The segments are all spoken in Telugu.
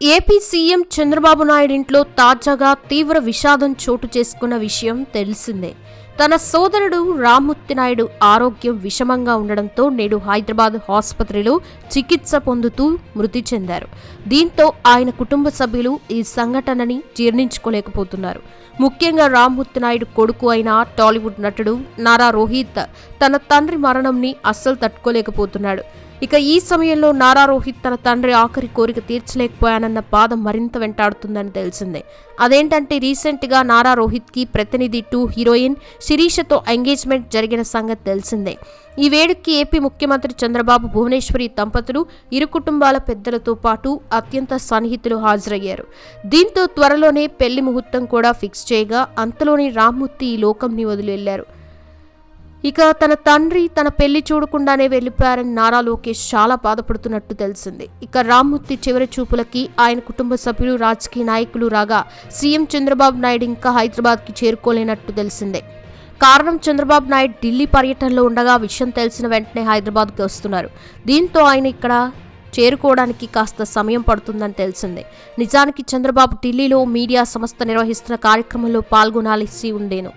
ఏపీ సీఎం చంద్రబాబు నాయుడు ఇంట్లో తాజాగా తీవ్ర విషాదం చోటు చేసుకున్న విషయం తెలిసిందే. తన సోదరుడు రామ్మూర్తి నాయుడు ఆరోగ్యం విషమంగా ఉండడంతో నేడు హైదరాబాద్ ఆసుపత్రిలో చికిత్స పొందుతూ మృతి చెందారు. దీంతో ఆయన కుటుంబ సభ్యులు ఈ సంఘటనని జీర్ణించుకోలేకపోతున్నారు. ముఖ్యంగా రామ్మూర్తి నాయుడు కొడుకు అయిన టాలీవుడ్ నటుడు నారా రోహిత్ తన తండ్రి మరణంని అస్సలు తట్టుకోలేకపోతున్నాడు. ఇక ఈ సమయంలో నారా రోహిత్ తన తండ్రి ఆఖరి కోరిక తీర్చలేకపోయానన్న బాధ మరింత వెంటాడుతుందని తెలిసిందే. అదేంటంటే రీసెంట్గా నారా రోహిత్కి ప్రతినిధి టూ హీరోయిన్ శిరీషతో ఎంగేజ్మెంట్ జరిగిన సంగతి తెలిసిందే. ఈ వేడుకకి ఏపీ ముఖ్యమంత్రి చంద్రబాబు భువనేశ్వరి దంపతులు ఇరు కుటుంబాల పెద్దలతో పాటు అత్యంత సన్నిహితులు హాజరయ్యారు. దీంతో త్వరలోనే పెళ్ళి ముహూర్తం కూడా ఫిక్స్ చేయగా అంతలోని రామ్మూర్తి ఈ లోకంని వదిలి వెళ్ళారు ఇక తన తండ్రి తన పెళ్ళి చూడకుండానే వెళ్ళిపోయారని నారా లోకేష్ చాలా బాధపడుతున్నట్టు తెలిసింది. ఇక రామ్మూర్తి చివరి చూపులకి ఆయన కుటుంబ సభ్యులు రాజకీయ నాయకులు రాగా సీఎం చంద్రబాబు నాయుడు ఇంకా హైదరాబాద్కి చేరుకోలేనట్టు తెలిసిందే. కారణం చంద్రబాబు నాయుడు ఢిల్లీ పర్యటనలో ఉండగా విషయం తెలిసిన వెంటనే హైదరాబాద్కి వస్తున్నారు. దీంతో ఆయన ఇక్కడ చేరుకోవడానికి కాస్త సమయం పడుతుందని తెలిసిందే. నిజానికి చంద్రబాబు ఢిల్లీలో మీడియా సంస్థ నిర్వహిస్తున్న కార్యక్రమంలో పాల్గొనాల్సి ఉండేను.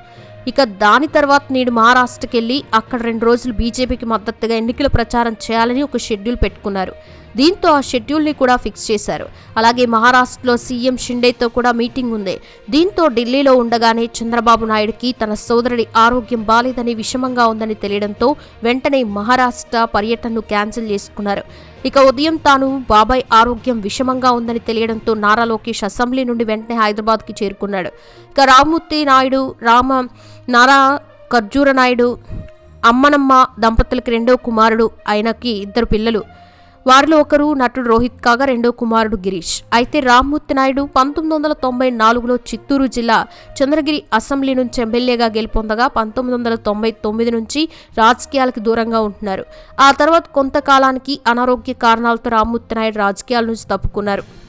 ఇక దాని తర్వాత నేడు మహారాష్ట్రకి వెళ్ళి అక్కడ రెండు రోజులు బీజేపీకి మద్దతుగా ఎన్నికల ప్రచారం చేయాలని ఒక షెడ్యూల్ పెట్టుకున్నారు. దీంతో ఆ షెడ్యూల్ని కూడా ఫిక్స్ చేశారు. అలాగే మహారాష్ట్రలో సీఎం షిండేతో కూడా మీటింగ్ ఉంది. దీంతో ఢిల్లీలో ఉండగానే చంద్రబాబు నాయుడుకి తన సోదరుడి ఆరోగ్యం బాలేదని విషమంగా ఉందని తెలియడంతో వెంటనే మహారాష్ట్ర పర్యటనను క్యాన్సిల్ చేసుకున్నారు. ఇక ఉదయం తాను బాబాయ్ ఆరోగ్యం విషమంగా ఉందని తెలియడంతో నారా లోకేష్ అసెంబ్లీ నుండి వెంటనే హైదరాబాద్కి చేరుకున్నాడు. ఇక రామ్మూర్తి నాయుడు రామ నారా ఖర్జూర నాయుడు అమ్మనమ్మ దంపతులకి రెండో కుమారుడు ఆయనకి ఇద్దరు పిల్లలు. వారిలో ఒకరు నటుడు రోహిత్ కాగా రెండో కుమారుడు గిరీష్. అయితే రామ్మూర్తి నాయుడు పంతొమ్మిది వందల తొంభై నాలుగులో చిత్తూరు జిల్లా చంద్రగిరి అసెంబ్లీ నుంచి ఎమ్మెల్యేగా గెలుపొందగా పంతొమ్మిది వందల తొంభై తొమ్మిది నుంచి రాజకీయాలకు దూరంగా ఉంటున్నారు. ఆ తర్వాత కొంతకాలానికి అనారోగ్య కారణాలతో రామ్మూర్తి నాయుడు రాజకీయాల నుంచి తప్పుకున్నారు.